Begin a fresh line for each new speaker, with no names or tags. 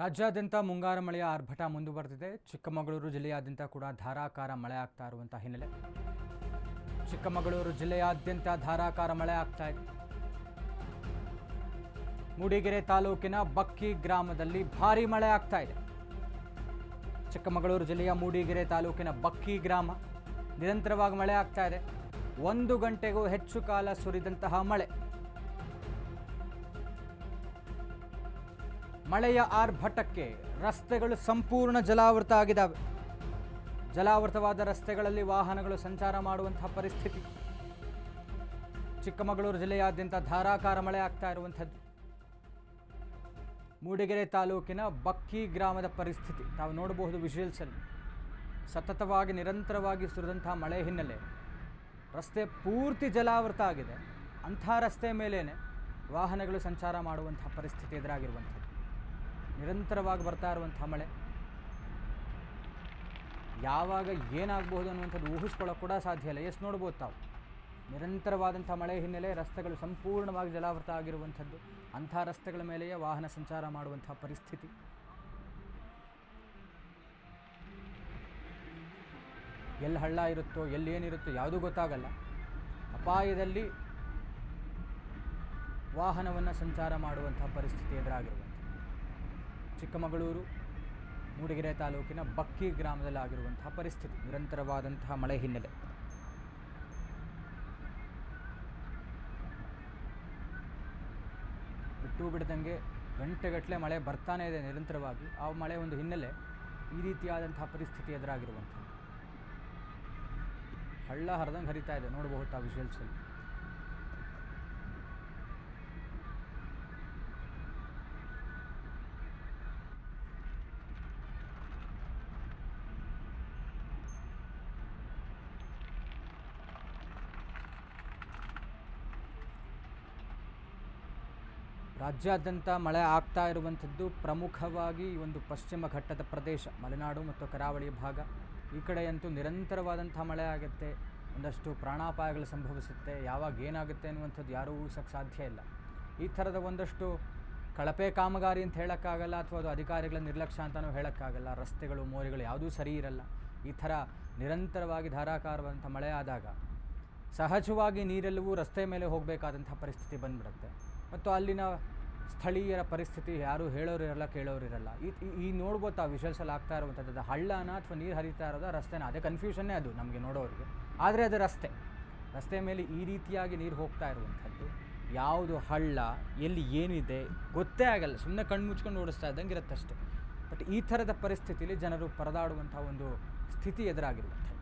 ರಾಜ್ಯಾದ್ಯಂತ ಮುಂಗಾರು ಮಳೆಯ ಆರ್ಭಟ ಮುಂದುವರೆದಿದೆ. ಚಿಕ್ಕಮಗಳೂರು ಜಿಲ್ಲೆಯಾದ್ಯಂತ ಕೂಡ ಧಾರಾಕಾರ ಮಳೆ ಆಗ್ತಾ ಇರುವಂಥ ಹಿನ್ನೆಲೆ. ಚಿಕ್ಕಮಗಳೂರು ಜಿಲ್ಲೆಯಾದ್ಯಂತ ಧಾರಾಕಾರ ಮಳೆ ಆಗ್ತಾ ಇದೆ. ಮೂಡಿಗೆರೆ ತಾಲೂಕಿನ ಬಕ್ಕಿ ಗ್ರಾಮದಲ್ಲಿ ಭಾರಿ ಮಳೆ ಆಗ್ತಾ ಇದೆ. ಚಿಕ್ಕಮಗಳೂರು ಜಿಲ್ಲೆಯ ಮೂಡಿಗೆರೆ ತಾಲೂಕಿನ ಬಕ್ಕಿ ಗ್ರಾಮ ನಿರಂತರವಾಗಿ ಮಳೆ ಆಗ್ತಾ ಇದೆ. ಒಂದು ಗಂಟೆಗೂ ಹೆಚ್ಚು ಕಾಲ ಸುರಿದಂತಹ ಮಳೆ. ಮಳೆಯ ಆರ್ಭಟಕ್ಕೆ ರಸ್ತೆಗಳು ಸಂಪೂರ್ಣ ಜಲಾವೃತ ಆಗಿದ್ದಾವೆ. ಜಲಾವೃತವಾದ ರಸ್ತೆಗಳಲ್ಲಿ ವಾಹನಗಳು ಸಂಚಾರ ಮಾಡುವಂತಹ ಪರಿಸ್ಥಿತಿ. ಚಿಕ್ಕಮಗಳೂರು ಜಿಲ್ಲೆಯಾದ್ಯಂತ ಧಾರಾಕಾರ ಮಳೆ ಆಗ್ತಾ ಇರುವಂಥದ್ದು. ಮೂಡಿಗೆರೆ ತಾಲೂಕಿನ ಬಕ್ಕಿ ಗ್ರಾಮದ ಪರಿಸ್ಥಿತಿ. ತಾವು ನೋಡಬಹುದು ವಿಜುವಲ್ಸಲ್ಲಿ ಸತತವಾಗಿ ನಿರಂತರವಾಗಿ ಸುರಿದಂತಹ ಮಳೆ ಹಿನ್ನೆಲೆ. ರಸ್ತೆ ಪೂರ್ತಿ ಜಲಾವೃತ ಆಗಿದೆ. ಅಂಥ ರಸ್ತೆ ಮೇಲೇನೆ ವಾಹನಗಳು ಸಂಚಾರ ಮಾಡುವಂತಹ ಪರಿಸ್ಥಿತಿ ಎದುರಾಗಿರುವಂಥದ್ದು. ನಿರಂತರವಾಗಿ ಬರ್ತಾ ಇರುವಂಥ ಮಳೆ. ಯಾವಾಗ ಏನಾಗಬಹುದು ಅನ್ನುವಂಥದ್ದು ಊಹಿಸ್ಕೊಳ್ಳೋಕೆ ಕೂಡ ಸಾಧ್ಯ ಇಲ್ಲ. ಎಷ್ಟು ನೋಡ್ಬೋದು ತಾವು. ನಿರಂತರವಾದಂಥ ಮಳೆ ಹಿನ್ನೆಲೆ ರಸ್ತೆಗಳು ಸಂಪೂರ್ಣವಾಗಿ ಜಲಾವೃತ ಆಗಿರುವಂಥದ್ದು, ಅಂಥ ರಸ್ತೆಗಳ ಮೇಲೆಯೇ ವಾಹನ ಸಂಚಾರ ಮಾಡುವಂಥ ಪರಿಸ್ಥಿತಿ. ಎಲ್ಲಿ ಹಳ್ಳ ಇರುತ್ತೋ ಎಲ್ಲಿ ಏನಿರುತ್ತೋ ಯಾವುದೂ ಗೊತ್ತಾಗಲ್ಲ. ಅಪಾಯದಲ್ಲಿ ವಾಹನವನ್ನು ಸಂಚಾರ ಮಾಡುವಂಥ ಪರಿಸ್ಥಿತಿ ಎದುರಾಗಿರುವಂಥದ್ದು. ಚಿಕ್ಕಮಗಳೂರು, ಮೂಡಿಗೆರೆ ತಾಲೂಕಿನ ಬಕ್ಕಿ ಗ್ರಾಮದಲ್ಲಿ ಆಗಿರುವಂತಹ ಪರಿಸ್ಥಿತಿ, ನಿರಂತರವಾದಂತಹ ಮಳೆ ಹಿನ್ನೆಲೆ. ಬಿಟ್ಟು ಬಿಡದಂಗೆ ಗಂಟೆಗಟ್ಟಲೆ ಮಳೆ ಬರ್ತಾನೆ ಇದೆ ನಿರಂತರವಾಗಿ. ಆ ಮಳೆ ಒಂದು ಹಿನ್ನೆಲೆ ಈ ರೀತಿಯಾದಂತಹ ಪರಿಸ್ಥಿತಿ ಎದುರಾಗಿರುವಂಥದ್ದು. ಹಳ್ಳ ಹರಿದಂಗೆ ಹರಿತಾ ಇದೆ, ನೋಡಬಹುದು ಆ ವಿಜುವಲ್ಸಲ್ಲಿ ರಾಜ್ಯಾದ್ಯಂತ ಮಳೆ ಆಗ್ತಾ ಇರುವಂಥದ್ದು ಪ್ರಮುಖವಾಗಿ ಈ ಒಂದು ಪಶ್ಚಿಮ ಘಟ್ಟದ ಪ್ರದೇಶ, ಮಲೆನಾಡು ಮತ್ತು ಕರಾವಳಿ ಭಾಗ. ಈ ಕಡೆಯಂತೂ ನಿರಂತರವಾದಂಥ ಮಳೆ ಆಗುತ್ತೆ, ಒಂದಷ್ಟು ಪ್ರಾಣಾಪಾಯಗಳು ಸಂಭವಿಸುತ್ತೆ, ಯಾವಾಗ ಏನಾಗುತ್ತೆ ಅನ್ನುವಂಥದ್ದು ಯಾರೂ ಊಹಿಸೋಕ್ಕೆ ಸಾಧ್ಯ ಇಲ್ಲ. ಈ ಥರದ ಒಂದಷ್ಟು ಕಳಪೆ ಕಾಮಗಾರಿ ಅಂತ ಹೇಳೋಕ್ಕಾಗಲ್ಲ, ಅಥವಾ ಅದು ಅಧಿಕಾರಿಗಳ ನಿರ್ಲಕ್ಷ್ಯ ಅಂತಲೂ ಹೇಳೋಕ್ಕಾಗಲ್ಲ, ರಸ್ತೆಗಳು, ಮೋರಿಗಳು ಯಾವುದೂ ಸರಿ ಇರಲ್ಲ. ಈ ಥರ ನಿರಂತರವಾಗಿ ಧಾರಾಕಾರವಾದಂಥ ಮಳೆ ಆದಾಗ ಸಹಜವಾಗಿ ನೀರೆಲ್ಲವೂ ರಸ್ತೆ ಮೇಲೆ ಹೋಗಬೇಕಾದಂಥ ಪರಿಸ್ಥಿತಿ ಬಂದ್ಬಿಡುತ್ತೆ. ಮತ್ತು ಅಲ್ಲಿನ ಸ್ಥಳೀಯರ ಪರಿಸ್ಥಿತಿ, ಯಾರು ಹೇಳೋರು ಇರಲ್ಲ, ಕೇಳೋರು ಇರಲ್ಲ. ಈ, ಈ- ನೋಡ್ಬೋದು ಆ ವಿಷಲ್ಸಲ್ಲಿ ಆಗ್ತಾ ಇರುವಂಥದ್ದು ಹಳ್ಳನ ಅಥವಾ ನೀರು ಹರಿತಾ ಇರೋದ ರಸ್ತೆನ. ಅದೇ ಕನ್ಫ್ಯೂಷನ್ನೇ ಅದು ನಮಗೆ ನೋಡೋರಿಗೆ. ಆದರೆ ಅದು ರಸ್ತೆ. ರಸ್ತೆ ಮೇಲೆ ಈ ರೀತಿಯಾಗಿ ನೀರು ಹೋಗ್ತಾ ಇರುವಂಥದ್ದು. ಯಾವುದು ಹಳ್ಳ, ಎಲ್ಲಿ ಏನಿದೆ ಗೊತ್ತೇ ಆಗಲ್ಲ. ಸುಮ್ಮನೆ ಕಣ್ಣು ಮುಚ್ಕೊಂಡು ಓಡಿಸ್ತಾ ಇದ್ದಂಗೆ ಇರುತ್ತಷ್ಟೆ. ಬಟ್ ಈ ಥರದ ಪರಿಸ್ಥಿತಿಯಲ್ಲಿ ಜನರು ಪರದಾಡುವಂಥ ಒಂದು ಸ್ಥಿತಿ ಎದುರಾಗಿರುವಂಥದ್ದು.